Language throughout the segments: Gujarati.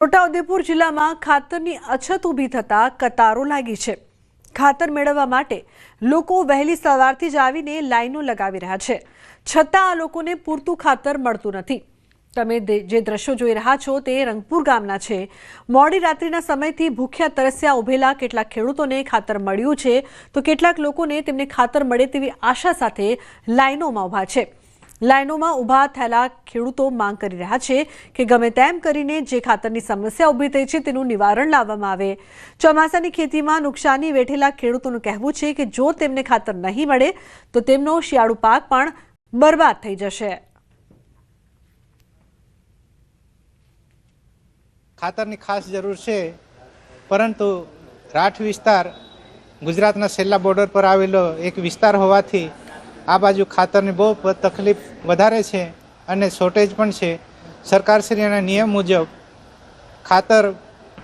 છોટાઉદેપુર જિલ્લામાં ખાતરની અછત ઊભી થતાં કતારો લાગી છે. ખાતર મેળવવા માટે લોકો વહેલી સવારથી જ આવીને લાઈનો લગાવી રહ્યા છે. છતાં આ લોકોને પૂરતું ખાતર મળતું નથી. તમે જે દ્રશ્યો જોઈ રહ્યા છો તે રંગપુર ગામના છે. મોડી રાત્રિના સમયથી ભૂખ્યા તરસ્યા ઉભેલા કેટલાક ખેડૂતોને ખાતર મળ્યું છે તો કેટલાક લોકોને તેમને ખાતર મળે તેવી આશા સાથે લાઈનોમાં ઊભા છે. લાઈનોમાં ઊભા થયેલા ખેડૂતો માંગ કરી રહ્યા છે કે ગમે તેમ કરીને જે ખાતરની સમસ્યા ઊભી થઈ છે તેનું નિવારણ લાવવામાં આવે. ચોમાસાની ખેતીમાં નુકસાની વેઠેલા ખેડૂતોનું કહેવું છે કે જો તેમને ખાતર નહીં મળે, તો તેમનો શિયાળુ પાક પણ બરબાદ થઈ જશે. ખાતરની ખાસ જરૂર છે, પરંતુ રાઠ વિસ્તાર ગુજરાતના છેલ્લા બોર્ડર પર આવેલો એક વિસ્તાર હોવાથી આ બાજુ ખાતરની બહુ તકલીફ વધારે છે અને શોર્ટેજ પણ છે. સરકારશ્રીના નિયમ મુજબ ખાતર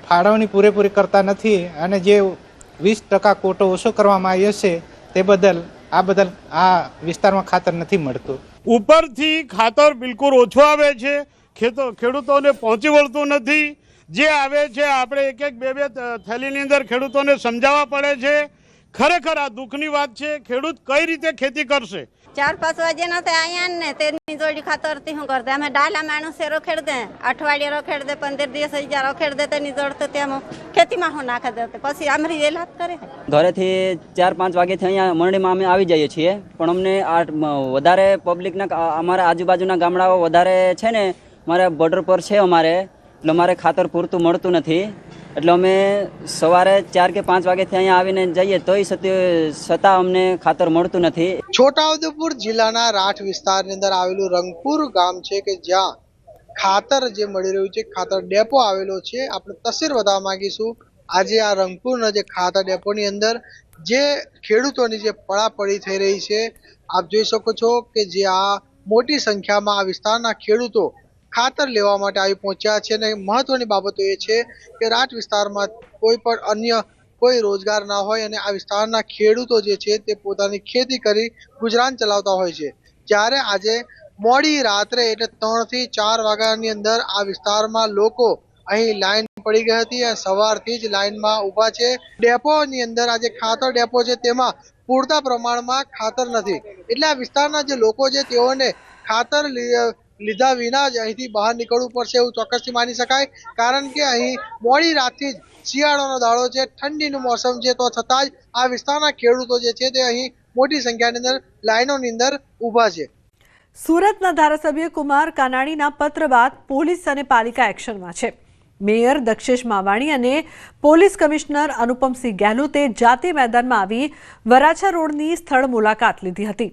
ફાળવણી પૂરેપૂરી કરતા નથી અને જે વીસ ટકા કોટો ઓછો કરવામાં આવ્યો છે તે બદલ આ બદલ આ વિસ્તારમાં ખાતર નથી મળતું. ઉપરથી ખાતર બિલકુલ ઓછું આવે છે. ખેડૂતોને પહોંચી વળતું નથી. જે આવે છે, આપણે એક એક બે બે થેલીની અંદર ખેડૂતોને સમજાવવા પડે છે. ખરેખર આ દુઃખની વાત છે ખેડૂત કઈ રીતે ખેતી કરશે? ચાર પાંચ વાગે ના તે અહીંયા ને તેની જોડી ખાતરથી શું કરતે. અમે ડાલા માણસે રોખેડ દે અઠવાડિયે રોખેડ દે પંદર દિવસ હજાર રોખેડ દે તેની જોડ તો તેમ ખેતીમાં હું નાખે દે પછી આમરી વેલાત કરે ઘરેથી ચાર પાંચ વાગ્યાથી અહીંયા મંડળીમાં અમે આવી જઈએ છીએ. પણ અમને આ વધારે પબ્લિકના અમારા આજુબાજુના ગામડાઓ વધારે છે ને મારા બોર્ડર પર છે અમારે. એટલે અમારે ખાતર પૂરતું મળતું નથી. એટલે અમે સવારે ચાર કે પાંચ વાગ્યાથી અહીંયા આવીને જઈએ, તોય સત્ય છતાં અમને ખાતર મળતું નથી. છોટાઉદેપુર જિલ્લાના રાઠ વિસ્તારની અંદર આવેલું રંગપુર ગામ છે કે જ્યાં ખાતર જે મળી રહ્યું છે, ખાતર ડેપો આવેલો છે. આપણે તસવીર બતાવવા માંગીશું. આજે આ રંગપુરના જે ખાતર ડેપોની અંદર જે ખેડૂતોની જે પડાપડી થઈ રહી છે, આપ જોઈ શકો છો કે જે આ મોટી સંખ્યામાં આ વિસ્તારના ખેડૂતો ખાતર લેવા માટે આવી પહોંચ્યા છે અને મહત્વની બાબતો એ છે કે રાટ વિસ્તારમાં કોઈ પણ અન્ય કોઈ રોજગાર ના હોય અને આ વિસ્તારના ખેડૂતો જે છે તે પોતાની ખેતી કરી ગુજરાન ચલાવતા હોય છે. જ્યારે આજે મોડી રાત્રે એટલે ત્રણથી ચાર વાગ્યાની અંદર આ વિસ્તારમાં લોકો અહીં લાઈન પડી ગઈ હતી અને સવારથી જ લાઈનમાં ઊભા છે. ડેપોની અંદર આજે ખાતર ડેપો છે તેમાં પૂરતા પ્રમાણમાં ખાતર નથી. એટલે આ વિસ્તારના જે લોકો છે તેઓને ખાતર લીધા વિના જ અહીંથી બહાર નીકળવું પડશે એવું ચોક્કસથી માની શકાય. કારણ કે અહીં મોડી રાતથી જ શિયાળાનો દાડો છે, ઠંડીનું મોસમ છે, તો છતાં જ આ વિસ્તારના ખેડૂતો જે છે તે અહીં મોટી સંખ્યાની અંદર લાઇનોની અંદર ઊભા છે. સુરતના ધારાસભ્ય કુમાર કાનાણીના પત્ર બાદ પોલીસ અને પાલિકા એક્શનમાં છે. મેયર દક્ષેશ માવાણી અને પોલીસ કમિશનર અનુપમસિંહ ગેહલોતે જાતે મેદાનમાં આવી વરાછા રોડની સ્થળ મુલાકાત લીધી હતી.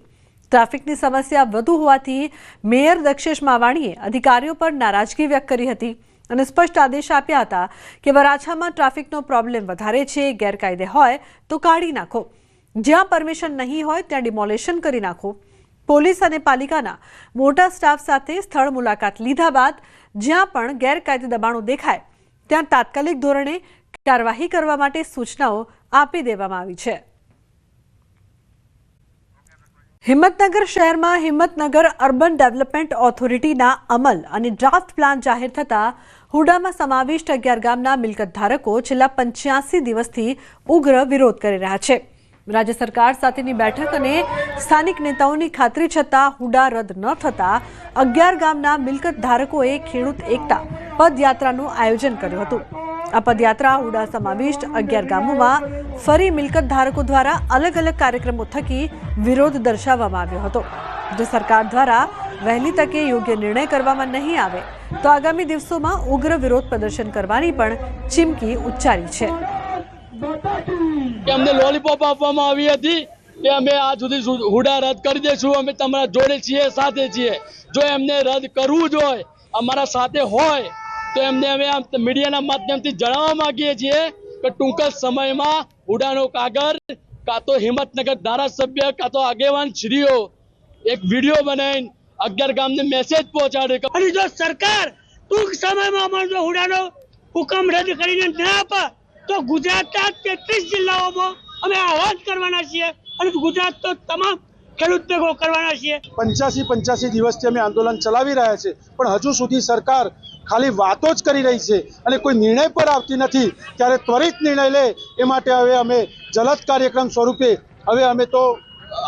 ટ્રાફિકની સમસ્યા વધુ હોવાથી મેયર દક્ષેશ માવાણીએ અધિકારીઓ પર નારાજગી વ્યક્ત કરી હતી અને સ્પષ્ટ આદેશ આપ્યા હતા કે વરાછામાં ટ્રાફિકનો પ્રોબ્લેમ વધારે છે, ગેરકાયદે હોય, તો કાઢી નાખો. જ્યાં પરમિશન નહીં હોય, ત્યાં ડિમોલેશન કરી નાખો. પોલીસ અને પાલિકાના મોટા સ્ટાફ સાથે સ્થળ મુલાકાત લીધા બાદ જ્યાં પણ ગેરકાયદે દબાણો દેખાય, ત્યાં તાત્કાલિક ધોરણે કાર્યવાહી કરવા માટે સૂચનાઓ આપી દેવામાં આવી છે. હિંમતનગર શહેરમાં હિંમતનગર અર્બન ડેવલપમેન્ટ ઓથોરિટીના અમલ અને ડ્રાફ્ટ પ્લાન જાહેર થતાં હુડામાં સમાવિષ્ટ અગિયાર ગામના મિલકત ધારકો છેલ્લા પંચ્યાસી દિવસથી ઉગ્ર વિરોધ કરી રહ્યા છે. રાજ્ય સરકાર સાથેની બેઠક અને સ્થાનિક નેતાઓની ખાતરી છતાં હુડા રદ ન થતાં અગિયાર ગામના મિલકત ધારકોએ ખેડૂત એકતા પદયાત્રાનું આયોજન કર્યું હતું. આ પદયાત્રા હુડા સમાવિષ્ટ, અગિયાર ગામોમાં ફરી મિલકત ધારકો દ્વારા અલગ અલગ કાર્યક્રમો થકી વિરોધ દર્શાવવામાં આવ્યો હતો. જો સરકાર દ્વારા વહેલી તકે યોગ્ય નિર્ણય કરવામાં નહીં આવે, તો આગામી દિવસોમાં ઉગ્ર વિરોધ પ્રદર્શન કરવાની પણ ચીમકી ઉચ્ચારી છે. અમને લોલીપોપ આપવામાં આવી હતી કે અમે આ સુધી હુડા રદ કરી દઈશું, અમે તમારા જોડે છીએ, સાથે છીએ. જો એમને રદ કરવું જ હોય, અમારા સાથે હોય તો એમને અમે આમ મીડિયાના માધ્યમથી જણાવવા માંગીએ છીએ કે ટૂંક જ સમયમાં ઉડાનો કાગળ કાં તો હિંમતનગર ધારાસભ્ય કાં તો આગેવાન શ્રીઓ એક વીડિયો બનાવીને અગિયાર ગામને મેસેજ પહોંચાડે અને જો સરકાર ટૂંક સમયમાં અમારો જો ઉડાનો હુકમ રદ કરીને ના આપે તો ગુજરાતના તેત્રીસ જિલ્લાઓમાં અમે આહવાન કરવાના છીએ અને ગુજરાત તો તમામ ખેડૂત ભેગો કરવાના છીએ. પંચ્યાસી પંચ્યાસી દિવસથી અમે આંદોલન ચલાવી રહ્યા છે પણ હજુ સુધી સરકાર ખાલી વાતો જ કરી રહી છે અને કોઈ નિર્ણય પર આવતી નથી. ત્યારે ત્વરિત નિર્ણય લે એ માટે હવે અમે જલદ કાર્યક્રમ સ્વરૂપે હવે અમે તો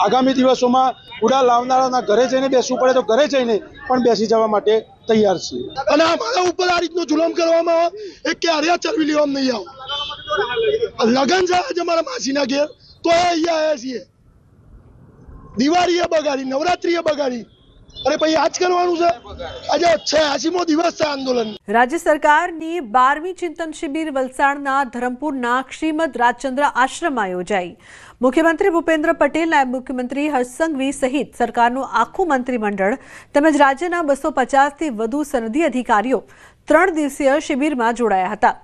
આગામી દિવસોમાં ઉડા લાવનારાના ઘરે જઈને બેસવું પડે તો ઘરે જઈને પણ બેસી જવા માટે તૈયાર છીએ. અને અમારા ઉપર આ રીતનો જુલમ કરવામાં આવે એ ક્યારે ચરવી લેવામાં નહીં આવો. લગન છે આજે મારા માસીના ઘેર, તો અહીંયા આવ્યા છીએ. દિવાળીએ બગાડી, નવરાત્રીએ બગાડી. અને પછી આજ કરવાનું છે? આજે છ્યાસીમો દિવસ છે આંદોલન. રાજ્ય સરકારની બારમી ચિંતન શિબિર વલસાડના ધરમપુરના શ્રીમદ રાજચંદ્ર આશ્રમમાં યોજાઈ. મુખ્યમંત્રી ભૂપેન્દ્ર પટેલ નાયબ મુખ્યમંત્રી હર્ષસંઘવી સહિત સરકારનું આખું મંત્રીમંડળ તેમજ રાજ્યના બસો પચાસથી વધુ સનદી અધિકારીઓ ત્રણ દિવસીય શિબિરમાં જોડાયા હતા.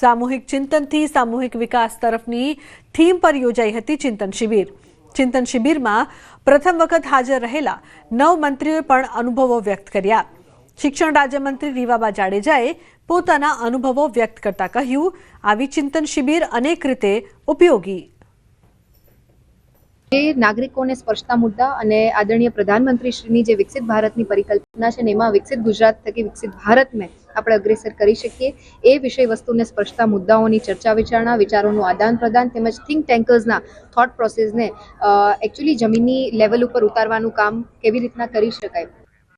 સામૂહિક ચિંતનથી સામૂહિક વિકાસ તરફની થીમ પર યોજાઈ હતી ચિંતન શિબિર. ચિંતન શિબિરમાં પ્રથમ વખત હાજર રહેલા નવ મંત્રીઓએ પણ અનુભવો વ્યક્ત કર્યા. શિક્ષણ રાજ્યમંત્રી રીવાબા જાડેજાએ પોતાના અનુભવો વ્યક્ત કરતા કહ્યું, આવી ચિંતન શિબિર અનેક રીતે ઉપયોગી જે નાગરિકોને સ્પર્શતા મુદ્દા અને આદરણીય પ્રધાનમંત્રીશ્રીની જે વિકસિત ભારતની પરિકલ્પના છે ને એમાં વિકસિત ગુજરાત થકી વિકસિત ભારતને આપણે અગ્રેસર કરી શકીએ, એ વિષય વસ્તુને સ્પર્શતા મુદ્દાઓની ચર્ચા વિચારણા, વિચારોનું આદાન પ્રદાન તેમજ થિંક ટેન્કર્સના થોટ પ્રોસેસને એકચ્યુઅલી જમીની લેવલ ઉપર ઉતારવાનું કામ કેવી રીતના કરી શકાય.